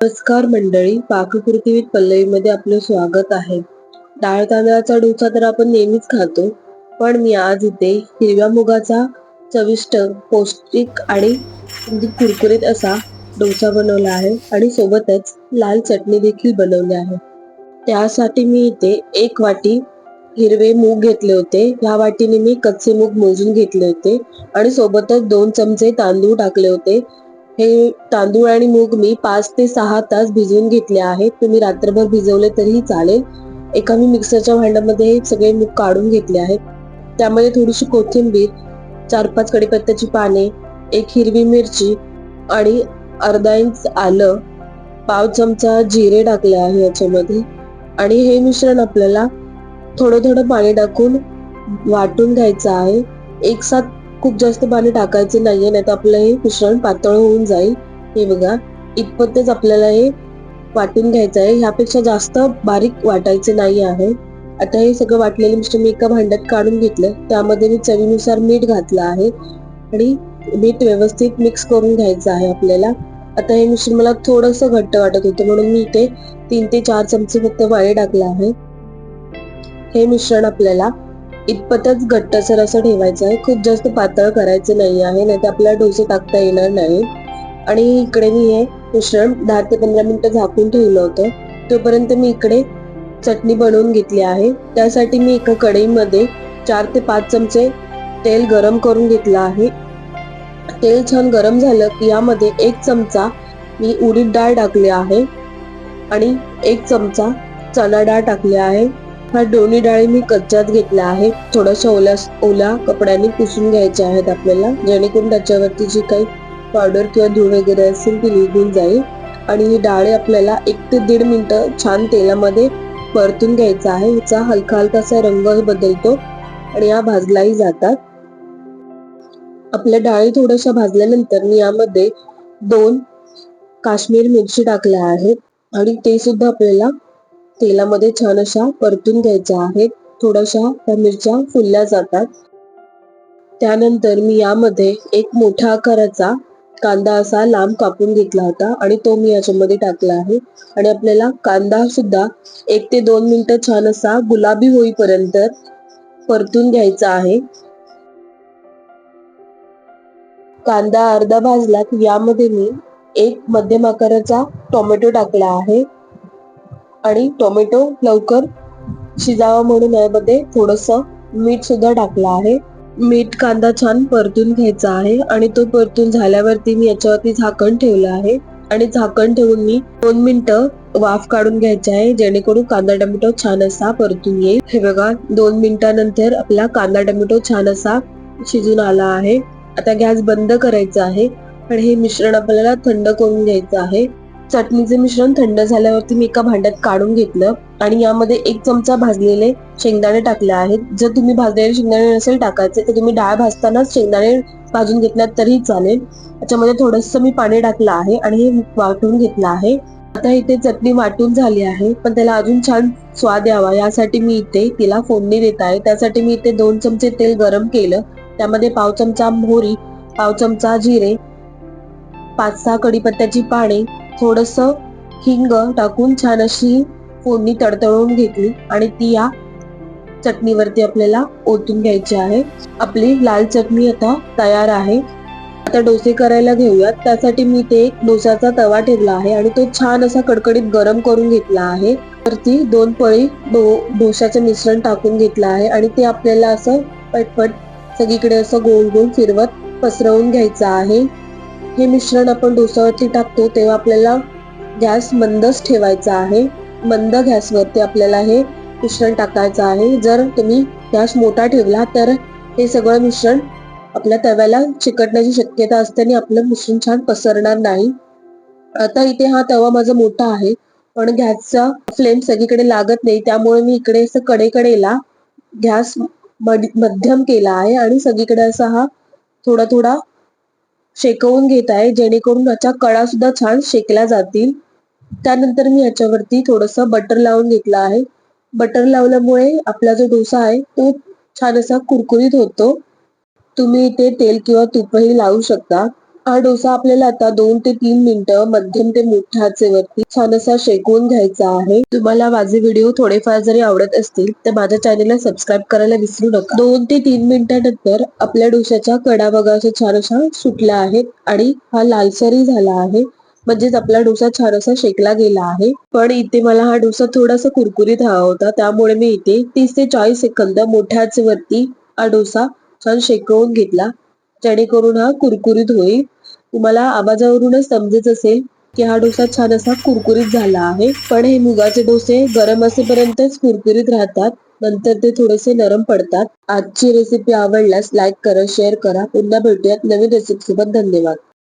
नमस्कार मंडळी पाककृती विथ पल्लवीमध्ये आपलं स्वागत आहे. डाळ तांदळाचा डोसा तर आपण नेहमीच खातो पण मी आज इथे हिरव्या मुगाचा चविष्ट पौष्टिक आणि म्हणजे कुरकुरीत असा डोसा बनवला आहे आणि सोबतच लाल चटणी देखील बनवली आहे. त्यासाठी मी इथे एक वाटी हिरवे मूग घेतले होते. ह्या वाटीने मी कच्चे मूग मोजून घेतले होते आणि सोबतच दोन चमचे तांदूळ टाकले होते. हे तांदूळ आणि मूग मी पाच ते सहा तास भिजवून घेतले आहेत. तुम्ही रात्रभर भिजवले तरीही चालेल. एका मी मिक्सरच्या भांड्यामध्ये हे सगळे मूग काढून घेतले आहेत. त्यामध्ये थोडीशी कोथिंबीर चार पाच कढीपत्त्याची पाने एक हिरवी मिरची आणि अर्धा इंच आलं पाव चमचा जिरे टाकले आहे याच्यामध्ये. आणि हे मिश्रण आपल्याला थोडं थोडं पाणी टाकून वाटून घ्यायचं आहे. एक साथ खूप जास्त पाणी टाकायचं नाहीये नाही तर आपलं हे मिश्रण पातळ होऊन जाईल. हे बघा इतपतच आपल्याला हे वाटून घ्यायचं आहे. ह्यापेक्षा जास्त बारीक वाटायचे नाही आहे. आता हे सगळं वाटलेलं मिश्रण मी एका भांड्यात काढून घेतलं. त्यामध्ये मी चवीनुसार मीठ घातलं आहे. आणि मीठ व्यवस्थित मिक्स करून घ्यायचं आहे आपल्याला. आता हे मिश्रण मला थोडस घट्ट वाटत होतं म्हणून मी इथे तीन ते चार चमचे फक्त पाणी टाकलं आहे. हे मिश्रण आपल्याला इतपतच घट्टसर असं ठेवायचं आहे. खूप जास्त पातळ करायचं नाही आहे नाही तर आपल्याला डोसे टाकता येणार नाही. आणि इकडे मी हे मिश्रण दहा ते पंधरा मिनिटं झाकून ठेवलं होतं. तोपर्यंत मी इकडे चटणी बनवून घेतली आहे. त्यासाठी मी एका कढईमध्ये चार ते पाच चमचे तेल गरम करून घेतलं आहे. तेल छान गरम झालं की यामध्ये एक चमचा मी उडीद डाळ टाकली आहे. आणि एक चमचा चणा डाळ टाकली आहे. हा दोन्ही डाळी मी कच्च्यात घेतला आहे थोड्याशा ओला ओल्या कपड्याने पुसून घ्यायच्या आहेत आपल्याला जेणेकरून त्याच्यावरती जी काही पावडर किंवा धूळ वगैरे असेल ती निघून जाईल. आणि ही डाळी आपल्याला एक ते दीड मिनिटं छान तेलामध्ये परतून घ्यायचा आहे. हिचा हलका हलकासा रंगही बदलतो आणि या भाजलाही जातात. आपल्या डाळी थोड्याशा भाजल्यानंतर मी यामध्ये दोन काश्मीर मिरची टाकल्या आहेत. आणि ते सुद्धा आपल्याला तेलामध्ये छान अशा परतून घ्यायच्या आहेत. थोड्याशा त्या मिरच्या फुलल्या जातात. त्यानंतर मी यामध्ये एक मोठ्या आकाराचा कांदा असा लांब कापून घेतला होता आणि तो मी याच्यामध्ये टाकला आहे. आणि आपल्याला कांदा सुद्धा एक ते दोन मिनिटं छान असा गुलाबी होईपर्यंत परतून घ्यायचा आहे. कांदा अर्धा भाजला की यामध्ये मी एक मध्यम आकाराचा टोमॅटो टाकला आहे. आणि टोमॅटो लवकर शिजावा म्हणून यामध्ये थोडस मीठ सुद्धा टाकलं आहे. मीठ कांदा छान परतून घ्यायचा आहे आणि तो परतून झाल्यावरती मी याच्यावरती झाकण ठेवलं आहे. आणि झाकण ठेवून मी दोन मिनिटं वाफ काढून घ्यायचे आहे जेणेकरून कांदा टोमॅटो छान असा परतून येईल. हे बघा दोन मिनिटानंतर आपला कांदा टोमॅटो छान असा शिजून आला आहे. आता गॅस बंद करायचा आहे आणि हे मिश्रण आपल्याला थंड करून घ्यायचं आहे. चटणीचे मिश्रण थंड झाल्यावरती मी एका भांड्यात काढून घेतलं आणि यामध्ये एक चमचा भाजलेले शेंगदाणे टाकले आहेत. जर तुम्ही भाजलेले शेंगदाणे नसेल टाकायचे तर तुम्ही डाळ भाजतानाच शेंगदाणे भाजून घेतल्यात तरी चालेल. त्याच्यामध्ये थोडस मी पाणी टाकलं आहे आणि हे वाटून घेतलं आहे. आता इथे चटणी वाटून झाली आहे पण त्याला अजून छान स्वाद यावा. यासाठी मी इथे तिला फोडणी देत आहे. त्यासाठी मी इथे दोन चमचे तेल गरम केलं. त्यामध्ये पाव चमचा मोहरी पाव चमचा जिरे पाच सहा कडीपत्त्याची पाने थोडस हिंग टाकून छान अशी फोडणी तडतळून घेतली आणि ती या चटणीवरती आपल्याला ओतून घ्यायची आहे. आपली लाल चटणी आता तयार आहे. आता डोसे करायला घेऊयात. त्यासाठी मी ते एक डोसाचा तवा ठेवला आहे आणि तो छान असा कडकडीत गरम करून घेतला आहे. वरती दोन पळी डो डोशाचं मिश्रण टाकून घेतलं आहे आणि ते आपल्याला असं पटपट सगळीकडे असं गोल गोल फिरवत पसरवून घ्यायचं आहे. हे मिश्रण आपण डोसावरती टाकतो तेव्हा आपल्याला गॅस मंदच ठेवायचा आहे. मंद गॅसवरती आपल्याला हे मिश्रण टाकायचं आहे. जर तुम्ही गॅस मोठा ठेवला तर हे सगळं मिश्रण आपल्या तव्याला चिकटण्याची शक्यता असते आणि आपलं मिश्रण छान पसरणार नाही. आता इथे हा तवा माझा मोठा आहे. पण गॅसचा फ्लेम सगळीकडे लागत नाही. त्यामुळे मी इकडे असं कडेकडेला गॅस मध्यम केला आहे आणि सगळीकडे असा हा थोडा थोडा शेकवून घेत आहे. जेणेकरून याच्या कळा सुद्धा छान शेकल्या जातील. त्यानंतर मी याच्यावरती थोडस बटर लावून घेतलं आहे. बटर लावल्यामुळे आपला जो डोसा आहे तो छान असा कुरकुरीत होतो. तुम्ही इथे तेल किंवा तुपही लावू शकता. हा डोसा आपल्याला आता दोन ते तीन मिनिटं मध्यम ते मोठ्या आचेवरती छान असा शेकवून घ्यायचा आहे. तुम्हाला माझे व्हिडिओ थोडेफार जरी आवडत असतील तर माझ्या चॅनेलला सबस्क्राईब करायला विसरू नका. दोन ते तीन मिनिटानंतर आपल्या डोशाच्या कडा बघा अशा छान अशा सुटल्या आहेत आणि हा लालसरी झाला आहे. म्हणजेच आपला डोसा छान असा शेकला गेला आहे. पण इथे मला हा डोसा थोडासा कुरकुरीत हवा होता. त्यामुळे मी इथे तीस ते चाळीस सेकंद मोठ्याच वरती हा डोसा छान शेकवून घेतला. जेणेकरून हा कुरकुरीत होईल. तुम्हाला आवाजावरूनच समजत असेल की हा डोसा छान असा कुरकुरीत झाला आहे. पण हे मुगाचे डोसे गरम असेपर्यंतच कुरकुरीत राहतात. नंतर ते थोडेसे नरम पडतात. आजची रेसिपी आवडल्यास लाईक करा शेअर करा. पुन्हा भेटूयात नवीन रेसिपी सोबत. धन्यवाद.